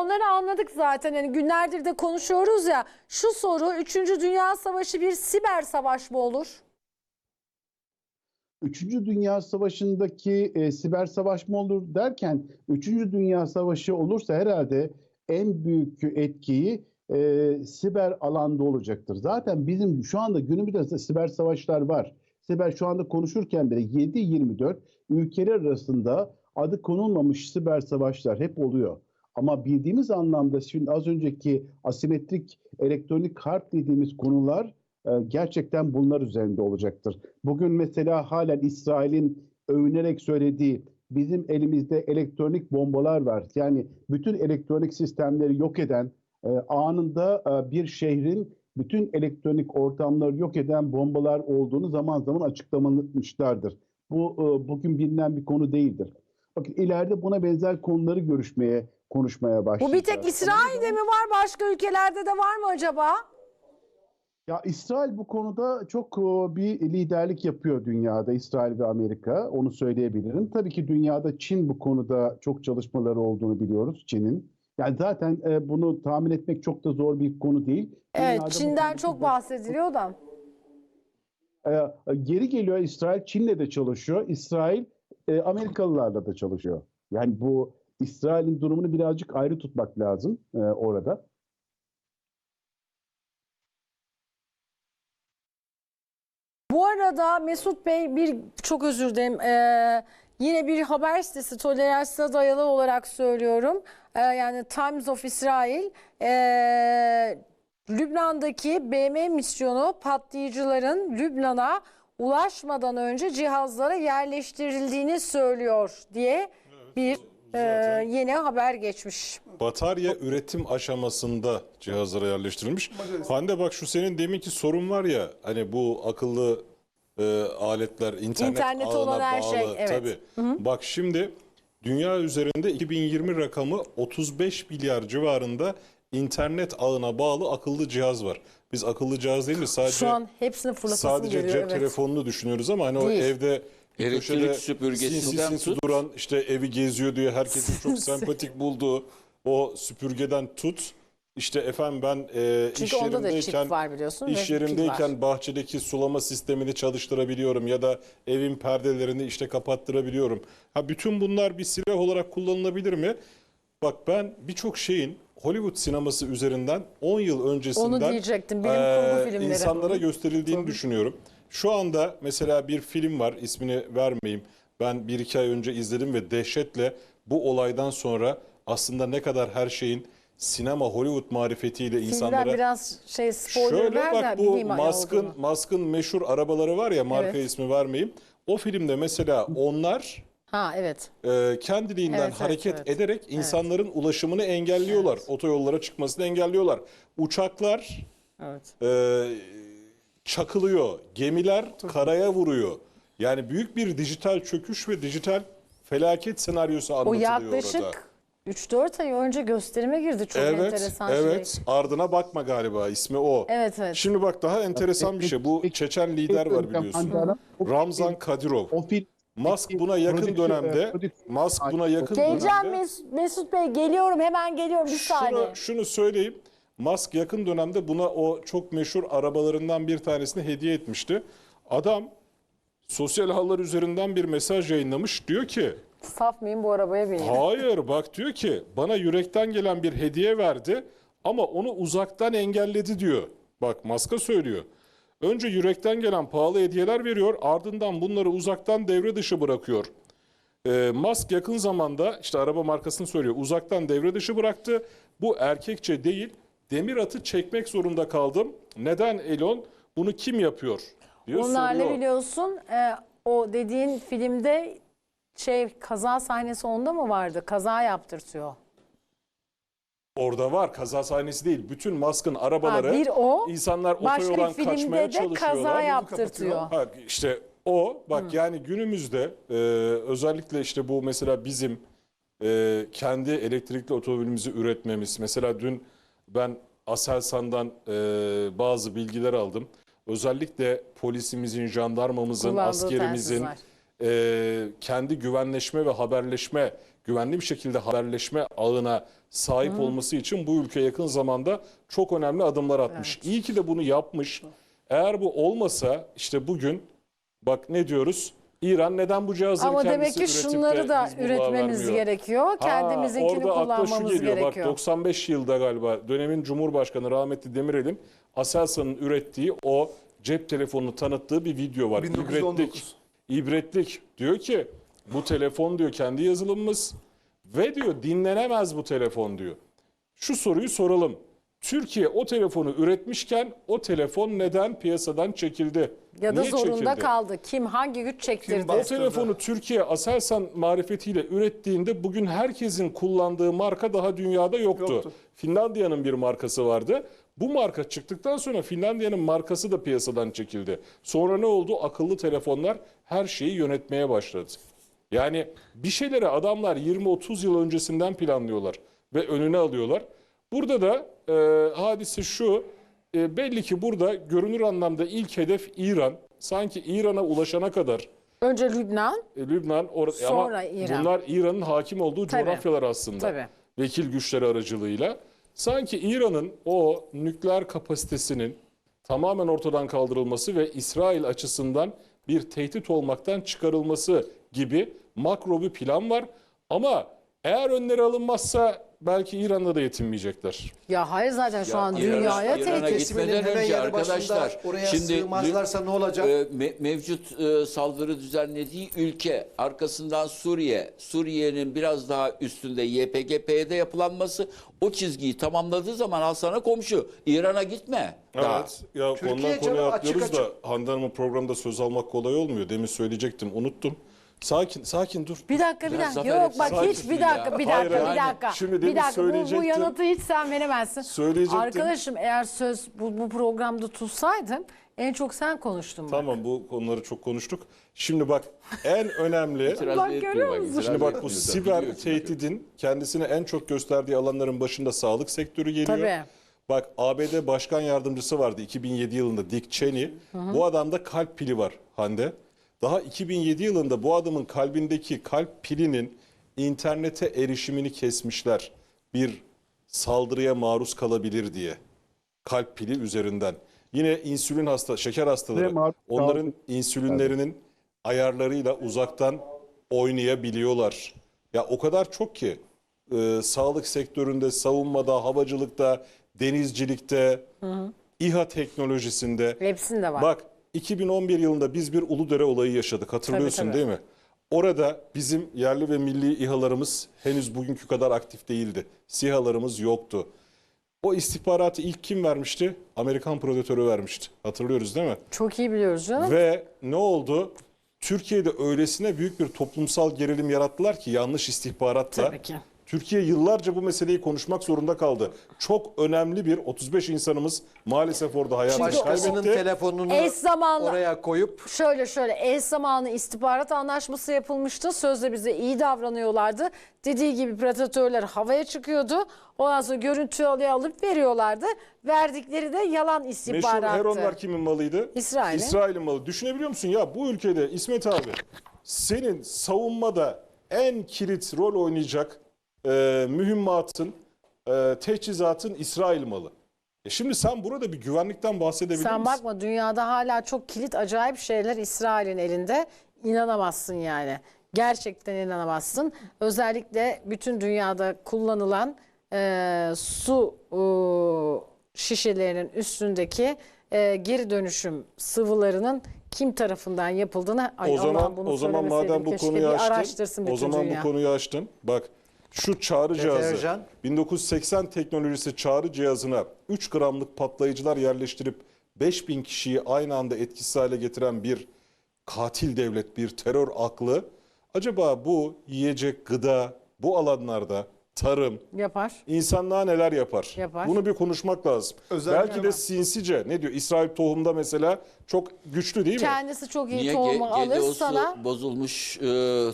onları anladık zaten. Yani günlerdir de konuşuyoruz ya. Şu soru 3. Dünya Savaşı bir siber savaş mı olur? Üçüncü Dünya Savaşı'ndaki e, siber savaş mı olur derken Üçüncü Dünya Savaşı olursa herhalde en büyük etkiyi e, siber alanda olacaktır. Zaten bizim şu anda günümüzde siber savaşlar var. Siber şu anda konuşurken bile 7-24 ülkeler arasında adı konulmamış siber savaşlar hep oluyor. Ama bildiğimiz anlamda şimdi az önceki asimetrik elektronik harp dediğimiz konular e, gerçekten bunlar üzerinde olacaktır. Bugün mesela halen İsrail'in övünerek söylediği bizim elimizde elektronik bombalar var. Yani bütün elektronik sistemleri yok eden, e, anında e, bir şehrin bütün elektronik ortamları yok eden bombalar olduğunu zaman zaman açıklamışlardır. Bu e, bugün bilinen bir konu değildir. Bakın ileride buna benzer konuları görüşmeye, konuşmaya Bu başlayacağız. bir tek İsrail'de mi var başka ülkelerde de var mı acaba? Ya İsrail bu konuda çok e, bir liderlik yapıyor dünyada, İsrail ve Amerika. Onu söyleyebilirim. Tabii ki dünyada Çin bu konuda çok çalışmaları olduğunu biliyoruz Çin'in. Yani zaten e, bunu tahmin etmek çok da zor bir konu değil. Dünyada Evet bu Çin'den çok bahsediliyor da. e, geri geliyor İsrail Çin'le de çalışıyor. İsrail Amerikalılarla da çalışıyor. Yani bu İsrail'in durumunu birazcık ayrı tutmak lazım e, orada. Bu arada Mesut Bey bir çok özür dilerim. Ee, yine bir haber sitesi toleransa dayalı olarak söylüyorum. Ee, yani Times of Israel ee, Lübnan'daki BM misyonu patlayıcıların Lübnan'a ulaşmadan önce cihazlara yerleştirildiğini söylüyor diye bir ee, yeni haber geçmiş. Batarya üretim aşamasında cihazlara yerleştirilmiş. Hande bak şu senin deminki sorun var ya hani bu akıllı e, aletler internet, İnternet ağına olan her bağlı. şey, evet. Tabii. Bak şimdi dünya üzerinde 2020 rakamı 35 milyar civarında internet ağına bağlı akıllı cihaz var. Biz akıllı cihaz değil de sadece Şu an hepsini fırlatasım sadece geliyor. cep evet. telefonunu düşünüyoruz ama hani o Değil. evde bir Elektrik köşede süpürgesinden sinsi sinsi tut. duran işte evi geziyor diye herkesin çok sempatik bulduğu o süpürgeden tut. İşte efendim ben e, Çünkü iş onda da yerimdeyken çip var biliyorsun ve iş pil var. yerimdeyken bahçedeki sulama sistemini çalıştırabiliyorum ya da evin perdelerini işte kapattırabiliyorum. Ha bütün bunlar bir silah olarak kullanılabilir mi? Bak ben birçok şeyin Hollywood sineması üzerinden 10 yıl öncesinden Onu diyecektim, bilim kurgu filmleri. insanlara gösterildiğini düşünüyorum. Şu anda mesela bir film var ismini vermeyeyim. Ben bir iki ay önce izledim ve dehşetle bu olaydan sonra aslında ne kadar her şeyin sinema Hollywood marifetiyle Filmler insanlara biraz şey spoiler Şöyle bak bu Musk'ın. Musk'ın meşhur arabaları var ya marka Evet. ismi vermeyeyim. O filmde mesela onlar Ha evet. e, kendiliğinden Evet, evet, hareket evet. ederek insanların ulaşımını engelliyorlar. Otoyollara çıkmasını engelliyorlar. Uçaklar Evet. e, çakılıyor. Gemiler karaya vuruyor. Yani büyük bir dijital çöküş ve dijital felaket senaryosu O anlatılıyor yaklaşık orada. 3-4 ay önce gösterime girdi. Çok Evet, enteresan evet. şey. Ardına bakma galiba ismi o. Evet, evet. Şimdi bak daha enteresan bir şey. Bu Çeçen lider var biliyorsun. Ramzan Kadirov. O Musk buna yakın dönemde Musk buna yakın Geleceğim dönemde Mes- Mesut Bey geliyorum hemen geliyorum bir saniye. şunu, şunu söyleyeyim. Musk yakın dönemde buna o çok meşhur arabalarından bir tanesini hediye etmişti. Adam sosyal ağlar üzerinden bir mesaj yayınlamış. Diyor ki Saf mıyım bu arabaya bineyim? Hayır bak diyor ki bana yürekten gelen bir hediye verdi ama onu uzaktan engelledi diyor. Bak Musk'a söylüyor. Önce yürekten gelen pahalı hediyeler veriyor ardından bunları uzaktan devre dışı bırakıyor. Ee, Musk yakın zamanda işte araba markasını söylüyor uzaktan devre dışı bıraktı. Bu erkekçe değil demir atı çekmek zorunda kaldım. Neden Elon? Bunu kim yapıyor? diyor Onlarla soruyor. biliyorsun e, o dediğin filmde şey kaza sahnesi onda mı vardı? Kaza yaptırtıyor. Orada var kaza sahnesi değil. Bütün Musk'ın arabaları Ha, bir o, insanlar başka otoyoldan filmde kaçmaya de çalışıyorlar. kaza Bunu yaptırtıyor. Ha, işte o bak yani günümüzde e, özellikle işte bu mesela bizim e, kendi elektrikli otomobilimizi üretmemiz. Mesela dün ben Aselsan'dan e, bazı bilgiler aldım. Özellikle polisimizin, jandarmamızın, Kullandığı askerimizin e, kendi güvenleşme ve haberleşme, güvenli bir şekilde haberleşme ağına sahip olması için bu ülke yakın zamanda çok önemli adımlar atmış. İyi ki de bunu yapmış. Eğer bu olmasa işte bugün bak ne diyoruz? İran neden bu cihazları Ama demek kendisi ki üretip de şunları da Hizbullah'a üretmemiz vermiyor? gerekiyor. Ha, Kendimizinkini orada akla şu kullanmamız geliyor. gerekiyor. Bak 95 yılda galiba dönemin Cumhurbaşkanı rahmetli Demirel'in Aselsan'ın ürettiği o cep telefonunu tanıttığı bir video var. 1919. İbretlik. İbretlik. Diyor ki bu telefon diyor kendi yazılımımız ve diyor dinlenemez bu telefon diyor. Şu soruyu soralım. Türkiye o telefonu üretmişken o telefon neden piyasadan çekildi? ya da Niye zorunda çekildi? kaldı. Kim hangi güç çektirdi? Kim O telefonu Türkiye Aselsan marifetiyle ürettiğinde bugün herkesin kullandığı marka daha dünyada yoktu. Yoktu. Finlandiya'nın bir markası vardı. Bu marka çıktıktan sonra Finlandiya'nın markası da piyasadan çekildi. Sonra ne oldu? Akıllı telefonlar her şeyi yönetmeye başladı. Yani bir şeyleri adamlar 20-30 yıl öncesinden planlıyorlar ve önüne alıyorlar. Burada da e, hadise şu, e, belli ki burada görünür anlamda ilk hedef İran. Sanki İran'a ulaşana kadar Önce Lübnan. e, Lübnan or- Sonra ama İran. bunlar İran'ın hakim olduğu Tabii. coğrafyalar aslında. Tabii. Vekil güçleri aracılığıyla. Sanki İran'ın o nükleer kapasitesinin tamamen ortadan kaldırılması ve İsrail açısından bir tehdit olmaktan çıkarılması gibi makro bir plan var. Ama eğer önleri alınmazsa belki İran'da da yetinmeyecekler. Ya hayır zaten şu an İran'a- dünyaya İran'a tehdit. gitmeden hemen önce yanı başında arkadaşlar, oraya şimdi sığmazlarsa ne olacak? e, me- mevcut e, saldırı düzenlediği ülke arkasından Suriye, Suriye'nin biraz daha üstünde YPG-PYD yapılanması o çizgiyi tamamladığı zaman al sana komşu İran'a gitme. Daha. Evet. Ya Türkiye konudan canım konuya açık atlıyoruz da açık. Hande Hanım'ın programda söz almak kolay olmuyor. Demin söyleyecektim unuttum. Sakin sakin dur. Bir dakika bir Biraz dakika. zafer Yok bak hiç bir ya. dakika bir Hayır, dakika bir hayır. dakika. Şimdi bir dakika bu, bu söyleyecektim. yanıtı hiç sen veremezsin. Söyleyecektim. Arkadaşım eğer söz bu, bu programda tutsaydın en çok sen konuştun. bak. Tamam bu konuları çok konuştuk. Şimdi bak en önemli Bak, görüyor musun? Şimdi bak bu siber tehdidin kendisini en çok gösterdiği alanların başında sağlık sektörü geliyor. Tabii. Bak ABD Başkan Yardımcısı vardı 2007 yılında Dick Cheney. Bu adamda kalp pili var Hande. Daha 2007 yılında bu adamın kalbindeki kalp pilinin internete erişimini kesmişler. Bir saldırıya maruz kalabilir diye. Kalp pili üzerinden. Yine insülin hasta, şeker hastaları. Onların insülinlerinin ayarlarıyla uzaktan oynayabiliyorlar. Ya o kadar çok ki e, sağlık sektöründe, savunmada, havacılıkta, denizcilikte, İHA teknolojisinde. Hepsinde var. Bak 2011 yılında biz bir Uludere olayı yaşadık. Hatırlıyorsun Tabii, tabii. değil mi? Orada bizim yerli ve milli İHA'larımız henüz bugünkü kadar aktif değildi. SİHA'larımız yoktu. O istihbaratı ilk kim vermişti? Amerikan prodüktörü vermişti. Hatırlıyoruz değil mi? Çok iyi biliyoruz canım. Ve ne oldu? Türkiye'de öylesine büyük bir toplumsal gerilim yarattılar ki yanlış istihbaratla. Tabii ki. Türkiye yıllarca bu meseleyi konuşmak zorunda kaldı. Çok önemli bir 35 insanımız maalesef orada hayatını Başkasının kaybetti. telefonunu Eş zamanlı oraya koyup Şöyle şöyle eş zamanlı istihbarat anlaşması yapılmıştı. Sözde bize iyi davranıyorlardı. Dediği gibi predatörler havaya çıkıyordu. Ondan sonra görüntü alıyor alıp veriyorlardı. Verdikleri de yalan Meşhur istihbarattı. Heronlar kimin malıydı? İsrail'in. İsrail'in malı. Düşünebiliyor musun ya bu ülkede İsmet abi senin savunmada en kilit rol oynayacak e, mühimmatın, e, teçhizatın İsrail malı. E şimdi sen burada bir güvenlikten bahsedebilir Sen misin? bakma dünyada hala çok kilit acayip şeyler İsrail'in elinde. İnanamazsın yani. Gerçekten inanamazsın. Özellikle bütün dünyada kullanılan e, su e, şişelerinin üstündeki e, geri dönüşüm sıvılarının kim tarafından yapıldığını ay o zaman Allah'ım bunu o zaman madem bu keşke. konuyu bir açtın, araştırsın bütün o zaman dünya. bu konuyu açtın. Bak şu çağrı cihazı Deterjan. 1980 teknolojisi çağrı cihazına 3 gramlık patlayıcılar yerleştirip 5000 kişiyi aynı anda etkisiz hale getiren bir katil devlet, bir terör aklı acaba bu yiyecek, gıda bu alanlarda tarım, Yapar. İnsanlığa neler yapar? Yapar. Bunu bir konuşmak lazım. Özellikle Belki de sinsice ne diyor? İsrail tohumda mesela çok güçlü değil mi? Kendisi çok iyi Niye tohumu Ge- alır GDO'su sana. bozulmuş e,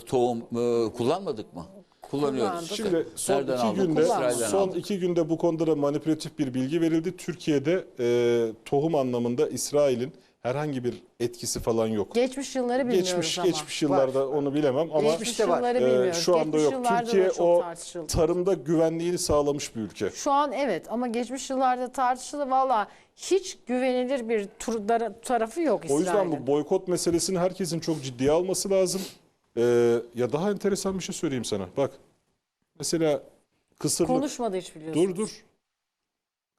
tohum e, kullanmadık mı? Kullanıyoruz. Kullandık. Şimdi son Nereden iki aldık? günde İsrail'den son aldık. iki günde bu konuda da manipülatif bir bilgi verildi. Türkiye'de e, tohum anlamında İsrail'in herhangi bir etkisi falan yok. Geçmiş yılları bilmiyoruz Geçmiş ama. geçmiş yıllarda onu bilemem ama Geçmiş Geçmişte var. yılları e, bilmiyoruz. şu anda Geçmiş yok. yıllarda da Türkiye çok o tartışıldı. tarımda güvenliğini sağlamış bir ülke. Şu an evet ama geçmiş yıllarda tartışıldı. Valla hiç güvenilir bir tur- tarafı yok O İsrail'in. yüzden bu boykot meselesini herkesin çok ciddiye alması lazım. Ee, ya daha enteresan bir şey söyleyeyim sana. Bak mesela kısırlık. Konuşmadı hiç biliyorsun. Dur dur.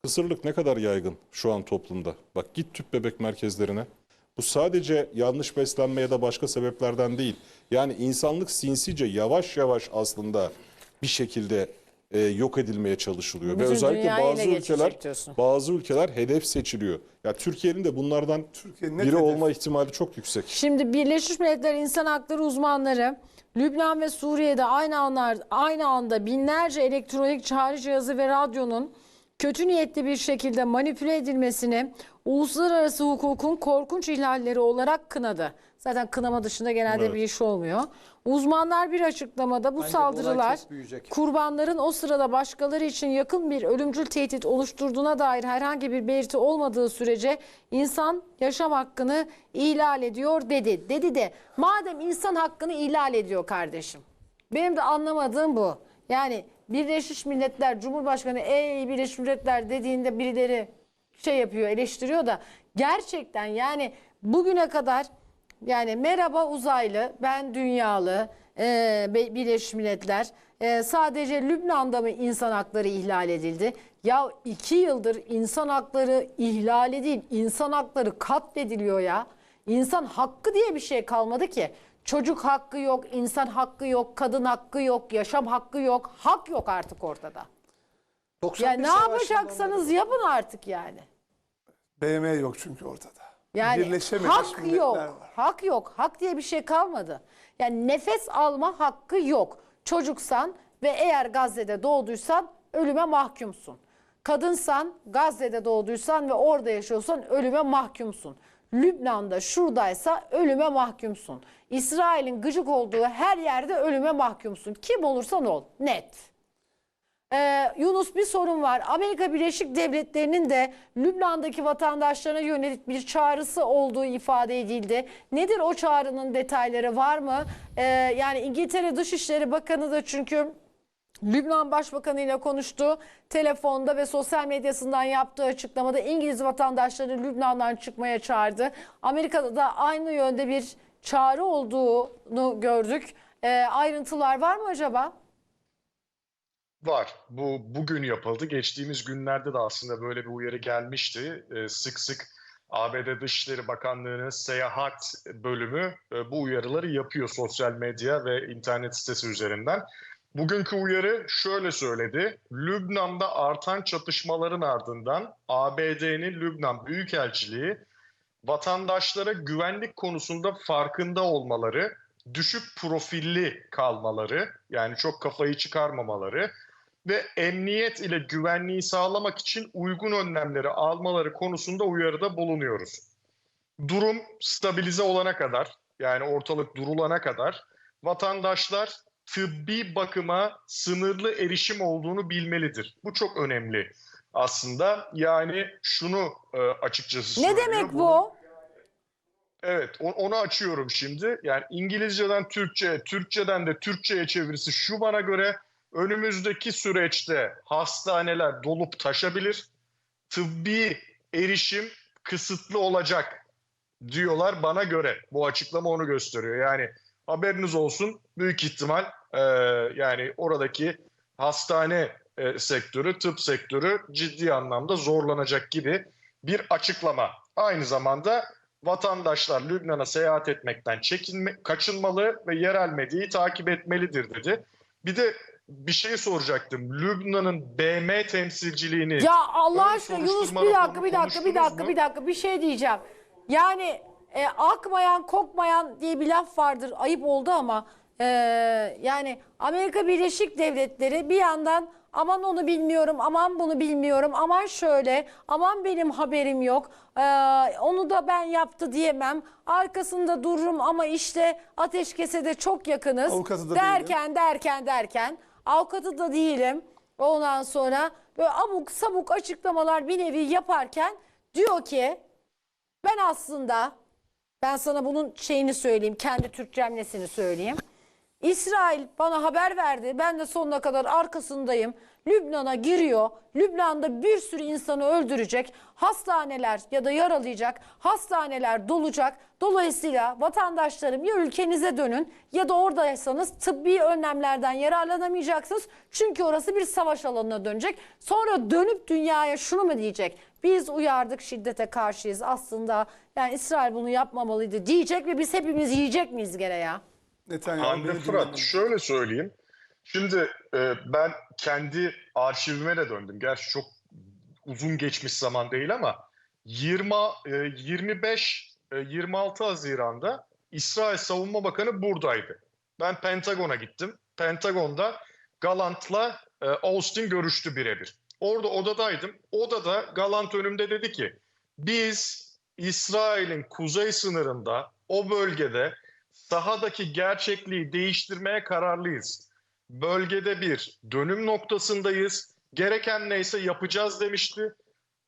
Kısırlık ne kadar yaygın şu an toplumda. Bak git tüp bebek merkezlerine. Bu sadece yanlış beslenme ya da başka sebeplerden değil. Yani insanlık sinsice yavaş yavaş aslında bir şekilde e, yok edilmeye çalışılıyor. Ve Bütün özellikle dünyayı bazı ülkeler bazı ülkeler hedef seçiliyor. Ya Türkiye'nin de bunlardan Türkiye'nin net biri hedefi. olma ihtimali çok yüksek. Şimdi Birleşmiş Milletler İnsan Hakları uzmanları Lübnan ve Suriye'de aynı anlar aynı anda binlerce elektronik çağrı cihazı ve radyonun kötü niyetli bir şekilde manipüle edilmesini uluslararası hukukun korkunç ihlalleri olarak kınadı. Zaten kınama dışında genelde Evet. bir iş olmuyor. Uzmanlar bir açıklamada bu Bence saldırılar kurbanların o sırada başkaları için yakın bir ölümcül tehdit oluşturduğuna dair herhangi bir belirti olmadığı sürece insan yaşam hakkını ihlal ediyor dedi. Dedi de madem insan hakkını ihlal ediyor kardeşim. Benim de anlamadığım bu. Yani Birleşmiş Milletler Cumhurbaşkanı ey Birleşmiş Milletler dediğinde birileri şey yapıyor eleştiriyor da gerçekten yani bugüne kadar yani merhaba uzaylı, ben dünyalı, e, Birleşmiş Milletler. E, sadece Lübnan'da mı insan hakları ihlal edildi? Ya iki yıldır insan hakları ihlali değil, insan hakları katlediliyor ya. İnsan hakkı diye bir şey kalmadı ki. Çocuk hakkı yok, insan hakkı yok, kadın hakkı yok, yaşam hakkı yok. Hak yok artık ortada. 91 Ya ne yapacaksanız yapın artık yani. BM yok çünkü ortada. Yani Birleşememiş hak milletler yok. var. Hak yok. Hak diye bir şey kalmadı. Yani nefes alma hakkı yok. Çocuksan ve eğer Gazze'de doğduysan ölüme mahkumsun. Kadınsan Gazze'de doğduysan ve orada yaşıyorsan ölüme mahkumsun. Lübnan'da şuradaysa ölüme mahkumsun. İsrail'in gıcık olduğu her yerde ölüme mahkumsun. Kim olursan ol. Net. Ee, Yunus bir sorun var. Amerika Birleşik Devletleri'nin de Lübnan'daki vatandaşlarına yönelik bir çağrısı olduğu ifade edildi. Nedir o çağrının detayları var mı? Ee, yani İngiltere Dışişleri Bakanı da çünkü Lübnan Başbakanı ile konuştu. Telefonda ve sosyal medyasından yaptığı açıklamada İngiliz vatandaşları Lübnan'dan çıkmaya çağırdı. Amerika'da da aynı yönde bir çağrı olduğunu gördük. Ee, ayrıntılar var mı acaba? Var. Bu bugün yapıldı. Geçtiğimiz günlerde de aslında böyle bir uyarı gelmişti. Ee, sık sık ABD Dışişleri Bakanlığı'nın seyahat bölümü e, bu uyarıları yapıyor sosyal medya ve internet sitesi üzerinden. Bugünkü uyarı şöyle söyledi. Lübnan'da artan çatışmaların ardından ABD'nin Lübnan Büyükelçiliği vatandaşlara güvenlik konusunda farkında olmaları, düşük profilli kalmaları, yani çok kafayı çıkarmamaları ve emniyet ile güvenliği sağlamak için uygun önlemleri almaları konusunda uyarıda bulunuyoruz. Durum stabilize olana kadar, yani ortalık durulana kadar vatandaşlar tıbbi bakıma sınırlı erişim olduğunu bilmelidir. Bu çok önemli aslında. Yani şunu e, açıkçası Ne demek bu? Evet, onu açıyorum şimdi. Yani İngilizceden Türkçe, Türkçeden de Türkçe'ye çevirisi şu bana göre önümüzdeki süreçte hastaneler dolup taşabilir. Tıbbi erişim kısıtlı olacak diyorlar bana göre. Bu açıklama onu gösteriyor. Yani haberiniz olsun büyük ihtimal e, yani oradaki hastane e, sektörü, tıp sektörü ciddi anlamda zorlanacak gibi bir açıklama. Aynı zamanda vatandaşlar Lübnan'a seyahat etmekten çekinme, kaçınmalı ve yerel medyayı takip etmelidir dedi. Bir de bir şey soracaktım. Lübnan'ın BM temsilciliğini Ya Allah aşkına Yunus bir dakika bir dakika bir dakika mu? bir dakika bir şey diyeceğim. Yani e, akmayan kokmayan diye bir laf vardır ayıp oldu ama e, yani Amerika Birleşik Devletleri bir yandan aman onu bilmiyorum aman bunu bilmiyorum aman şöyle aman benim haberim yok e, onu da ben yaptı diyemem arkasında dururum ama işte ateşkese de çok yakınız Avukatı da derken derken derken avukatı da değilim. Ondan sonra böyle abuk sabuk açıklamalar bir nevi yaparken diyor ki Ben aslında ben sana bunun şeyini söyleyeyim, kendi Türkçemlesini söyleyeyim. İsrail bana haber verdi. Ben de sonuna kadar arkasındayım. Lübnan'a giriyor. Lübnan'da bir sürü insanı öldürecek. Hastaneler ya da yaralayacak. Hastaneler dolacak. Dolayısıyla vatandaşlarım ya ülkenize dönün ya da oradaysanız tıbbi önlemlerden yararlanamayacaksınız. Çünkü orası bir savaş alanına dönecek. Sonra dönüp dünyaya şunu mu diyecek? Biz uyardık şiddete karşıyız aslında. Yani İsrail bunu yapmamalıydı diyecek ve biz hepimiz yiyecek miyiz gene ya? Netanyahu Hande Fırat şöyle söyleyeyim. Şimdi e, ben kendi arşivime de döndüm. Gerçi çok uzun geçmiş zaman değil ama 20 e, 25 e, 26 Haziran'da İsrail Savunma Bakanı buradaydı. Ben Pentagon'a gittim. Pentagon'da Galant'la e, Austin görüştü birebir. Orada odadaydım. Odada Galant önümde dedi ki biz İsrail'in kuzey sınırında o bölgede sahadaki gerçekliği değiştirmeye kararlıyız. Bölgede bir dönüm noktasındayız. Gereken neyse yapacağız demişti.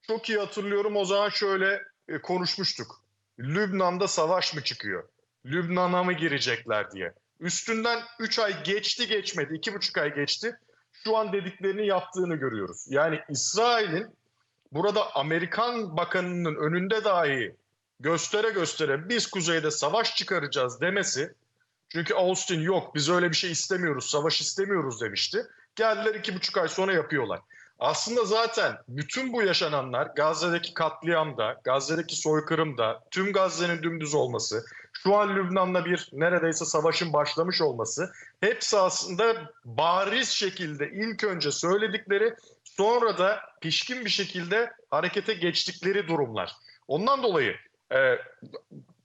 Çok iyi hatırlıyorum o zaman şöyle e, konuşmuştuk. Lübnan'da savaş mı çıkıyor? Lübnan'a mı girecekler diye. Üstünden 3 ay geçti geçmedi, 2,5 ay geçti. Şu an dediklerini yaptığını görüyoruz. Yani İsrail'in burada Amerikan bakanının önünde dahi göstere göstere biz kuzeyde savaş çıkaracağız demesi çünkü Austin yok biz öyle bir şey istemiyoruz savaş istemiyoruz demişti. Geldiler iki buçuk ay sonra yapıyorlar. Aslında zaten bütün bu yaşananlar Gazze'deki katliamda, Gazze'deki soykırımda, tüm Gazze'nin dümdüz olması, şu an Lübnan'la bir neredeyse savaşın başlamış olması hepsi aslında bariz şekilde ilk önce söyledikleri sonra da pişkin bir şekilde harekete geçtikleri durumlar. Ondan dolayı e,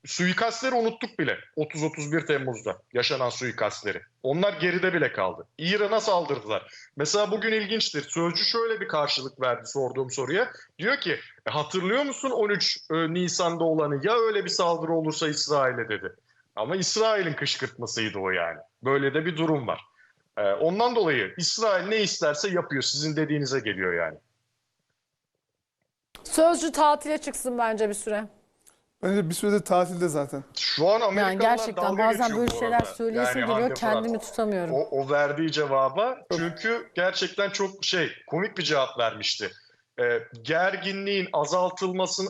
suikastleri unuttuk bile 30-31 Temmuz'da yaşanan suikastleri. Onlar geride bile kaldı. İran'a saldırdılar. Mesela bugün ilginçtir. Sözcü şöyle bir karşılık verdi sorduğum soruya. Diyor ki "E, hatırlıyor musun 13 e, Nisan'da olanı ya öyle bir saldırı olursa İsrail'e dedi. Ama İsrail'in kışkırtmasıydı o yani. Böyle de bir durum var. E, ondan dolayı İsrail ne isterse yapıyor. Sizin dediğinize geliyor yani. Sözcü tatile çıksın bence bir süre. Bence bir süredir tatilde zaten. Şu an Amerikalılar Yani gerçekten dalga bazen böyle şeyler söyleyesim Yani geliyor kendimi tutamıyorum. O, o verdiği cevaba çünkü gerçekten çok şey komik bir cevap vermişti. Ee, gerginliğin azaltılmasını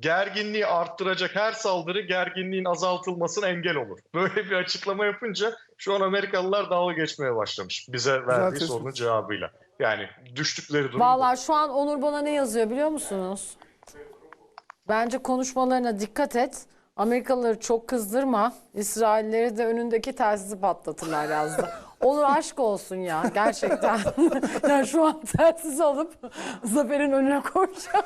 gerginliği arttıracak her saldırı gerginliğin azaltılmasına engel olur. Böyle bir açıklama yapınca şu an Amerikalılar dalga geçmeye başlamış bize verdiği sorunun cevabıyla. Yani düştükleri durum bu. Vallahi şu an Onur bana ne yazıyor biliyor musunuz? Bence konuşmalarına dikkat et. Amerikalıları çok kızdırma. İsrailleri de önündeki telsizi patlatırlar yazdı. Onur aşk olsun ya gerçekten. yani şu an telsiz alıp Zafer'in önüne koyacağım.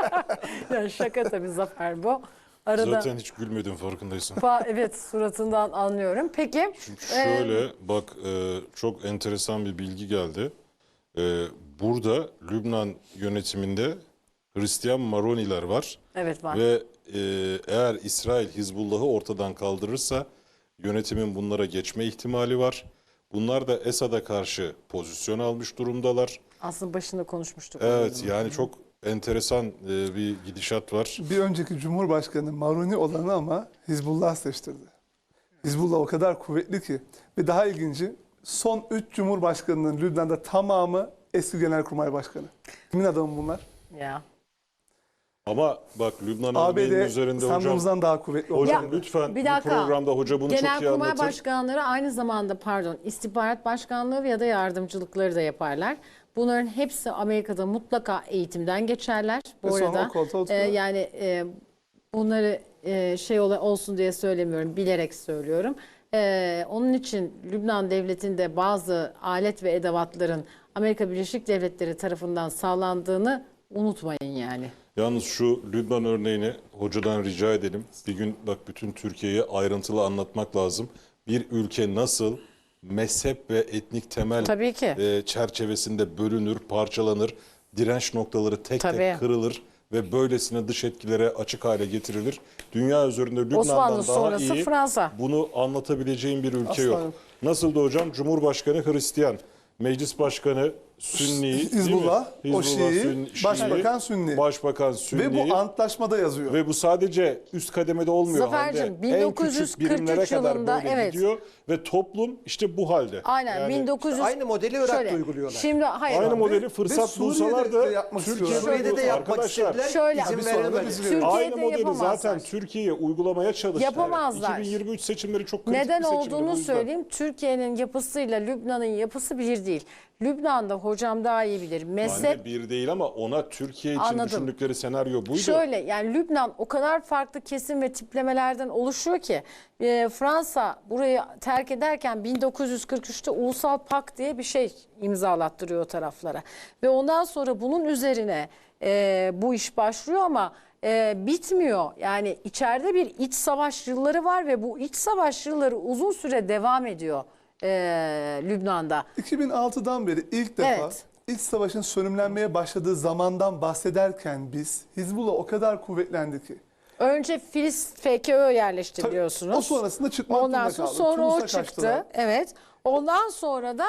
yani şaka tabii Zafer bu. Arada Zaten hiç gülmedim farkındaysın. Fa- evet suratından anlıyorum. Peki Çünkü Ee, şöyle bak e, çok enteresan bir bilgi geldi. E, burada Lübnan yönetiminde Hristiyan Maroniler var. evet var. Ve e, eğer İsrail Hizbullah'ı ortadan kaldırırsa yönetimin bunlara geçme ihtimali var. Bunlar da Esad'a karşı pozisyon almış durumdalar. Aslında başında konuşmuştuk. Evet yani çok enteresan e, bir gidişat var. Bir önceki Cumhurbaşkanı Maruni olanı ama Hizbullah seçtirdi. Hizbullah o kadar kuvvetli ki ve daha ilginci son 3 Cumhurbaşkanının Lübnan'da tamamı eski Genelkurmay Başkanı. Kimin adamı bunlar? Ya. Ama bak Lübnan örneğinin ABD üzerinde hocam, sandığımızdan daha kuvvetli. hocam Ya, lütfen bir bu dakika. programda hoca bunu çok iyi Genelkurmay anlatır. başkanları aynı zamanda pardon istihbarat başkanlığı ya da yardımcılıkları da yaparlar. Bunların hepsi Amerika'da mutlaka eğitimden geçerler. Bu Ve sonra arada o koltuğa e, yani e, bunları e, şey ola- olsun diye söylemiyorum, bilerek söylüyorum. E, onun için Lübnan devletinde bazı alet ve edevatların Amerika Birleşik Devletleri tarafından sağlandığını unutmayın yani. Yalnız şu Lübnan örneğini hocadan rica edelim. Bir gün bak bütün Türkiye'ye ayrıntılı anlatmak lazım. Bir ülke nasıl mezhep ve etnik temel Tabii ki. e, çerçevesinde bölünür, parçalanır, direnç noktaları tek Tabii. tek kırılır ve böylesine dış etkilere açık hale getirilir. Dünya üzerinde Lübnan'dan Osmanlı daha sonrası iyi Fransa. bunu anlatabileceğim bir ülke Asla yok. yok. Nasıldı hocam? Cumhurbaşkanı Hristiyan, meclis başkanı Sünni, değil mi? Hizbullah, o Şii, Sünni- Başbakan Sünni. Başbakan Sünni. Ve bu antlaşmada yazıyor. Ve bu sadece üst kademede olmuyor. Zafercim, Hande. En küçük 1943 birimlere kadar yılında, böyle evet. gidiyor ve toplum işte bu halde. Aynen Yani 1900 Aynı modeli Irak'ta Şöyle, uyguluyorlar. Şimdi hayır. Aynı modeli fırsat Suriye'de bulsalar de da yapmak Türkiye'de istiyorlar. Suriye'de de yapmak arkadaşlar. istediler. Şöyle, izin bir sonra Türkiye'de Aynı modeli yapamazlar. zaten Türkiye uygulamaya çalıştı. Yapamazlar. 2023 seçimleri çok kritik Neden bir seçimdi bu olduğunu yüzden. söyleyeyim. Türkiye'nin yapısıyla Lübnan'ın yapısı bir değil. Lübnan'da hocam daha iyi bilir. Mezhep Anne bir değil ama ona Türkiye için Anladım. düşündükleri senaryo buydu. Şöyle yani Lübnan o kadar farklı kesim ve tiplemelerden oluşuyor ki e, Fransa burayı terk ederken 1943'te Ulusal Pak diye bir şey imzalattırıyor o taraflara. Ve ondan sonra bunun üzerine e, bu iş başlıyor ama e, bitmiyor. Yani içeride bir iç savaş yılları var ve bu iç savaş yılları uzun süre devam ediyor e, Lübnan'da. 2006'dan beri ilk defa Evet. iç savaşın sönümlenmeye başladığı zamandan bahsederken biz Hizbullah o kadar kuvvetlendi ki. Önce Filiz FKÖ yerleşti Tabii, o sonrasında çıkmak Ondan sonra, kaldı. sonra o Tunus'a çıktı. kaçtılar. Evet. Ondan sonra da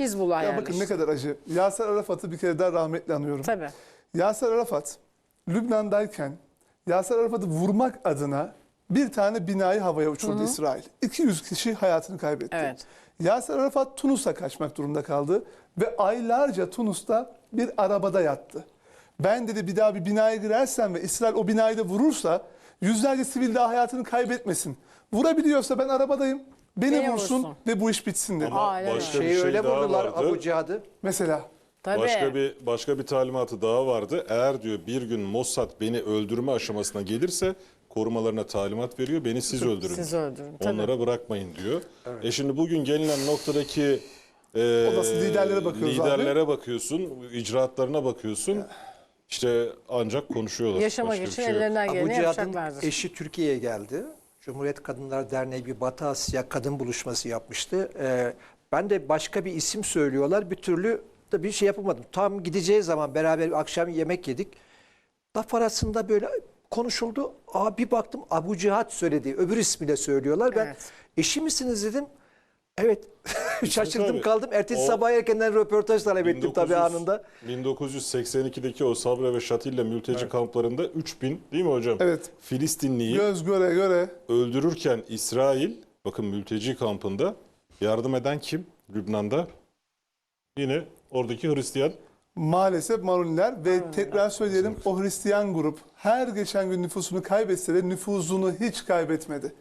Hizbullah Ya yerleşti. bakın ne kadar acı. Yasser Arafat'ı bir kere daha rahmetle anıyorum. Tabii. Yasser Arafat Lübnan'dayken Yasser Arafat'ı vurmak adına bir tane binayı havaya uçurdu İsrail. 200 kişi hayatını kaybetti. Evet. Yasser Arafat Tunus'a kaçmak durumunda kaldı ve aylarca Tunus'ta bir arabada yattı. Ben dedi bir daha bir binaya girersem ve İsrail o binayı da vurursa yüzlerce sivil daha hayatını kaybetmesin. Vurabiliyorsa ben arabadayım. Beni, Beni vursun, vursun. ve bu iş bitsin dedi. Ama Aynen başka Şeyi bir şey öyle daha vurdular vardı. Abu Cihad'ı. Mesela Tabii. Başka bir başka bir talimatı daha vardı. Eğer diyor bir gün Mossad beni öldürme aşamasına gelirse korumalarına talimat veriyor. Beni siz öldürün. Siz öldürün. Tabii. Onlara bırakmayın diyor. E şimdi bugün gelinen noktadaki e, Olası liderlere bakıyoruz abi. liderlere bakıyorsun, icraatlarına bakıyorsun. İşte ancak konuşuyorlar. Yaşamak Başka için şey ellerinden geleni yapacaklardır. eşi Türkiye'ye geldi. Cumhuriyet Kadınlar Derneği bir Batı Asya kadın buluşması yapmıştı. Ee, ben de başka bir isim söylüyorlar. Bir türlü da bir şey yapamadım. Tam gideceği zaman beraber akşam yemek yedik. Laf arasında böyle konuşuldu. Aa bir baktım Abu Cihad söyledi. Öbür ismiyle söylüyorlar. Ben Evet. eşi misiniz dedim. Evet. Şaşırdım tabii. kaldım. Ertesi O- sabah erkenden röportaj talep ettim tabii 1900 anında. 1982'deki o Sabre ve Şatille mülteci kamplarında 3000 değil mi hocam? Evet. Filistinliyi göz göre göre öldürürken İsrail bakın mülteci kampında yardım eden kim? Lübnan'da yine oradaki Hristiyan Maalesef Maruniler ve tekrar söyleyelim o Hristiyan grup her geçen gün nüfusunu kaybetse de nüfuzunu hiç kaybetmedi.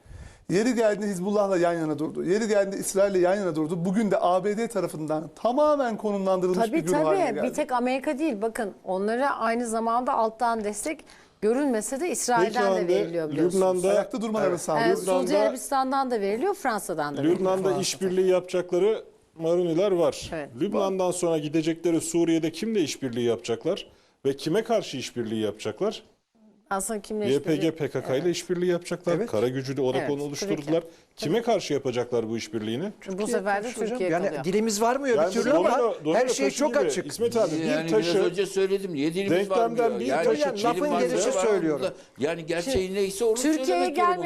Yeri geldiğinde Hizbullah'la yan yana durdu. Yeri geldiğinde İsrail'le yan yana durdu. Bugün de ABD tarafından tamamen konumlandırılmış bir Tabii gün haline tabii. geldi. Bir tek Amerika değil. Bakın onlara aynı zamanda alttan destek görülmese de Peki İsrail'den de veriliyor biliyorsunuz. Lübnan'da Ayakta durmalarını Ee, sağlıyor. Lübnan'da- Suudi Arabistan'dan da veriliyor, Fransa'dan da veriliyor. Lübnan'da işbirliği yapacakları Maruniler var. Evet. Lübnan'dan sonra gidecekleri Suriye'de kimle işbirliği yapacaklar ve kime karşı işbirliği yapacaklar? Aslında kimle YPG işbirliği- PKK ile işbirliği yapacaklar. Evet. Kara gücü de Orakon Evet, tabii oluşturdular. ki. Kime karşı yapacaklar bu işbirliğini? Bu sefer de Hocam, Türkiye yani kalıyor. dilimiz varmıyor Yani bir türlü ama domino- her şey taşı çok gibi. açık. İsmet abi bir yani taşı biraz önce söyledim. Niye dilimiz denklemden varmıyor? bir yani taşı dilim lafın gelişi var, söylüyorum. Yani gerçeği neyse onu Türkiye'ye söylemek gelmek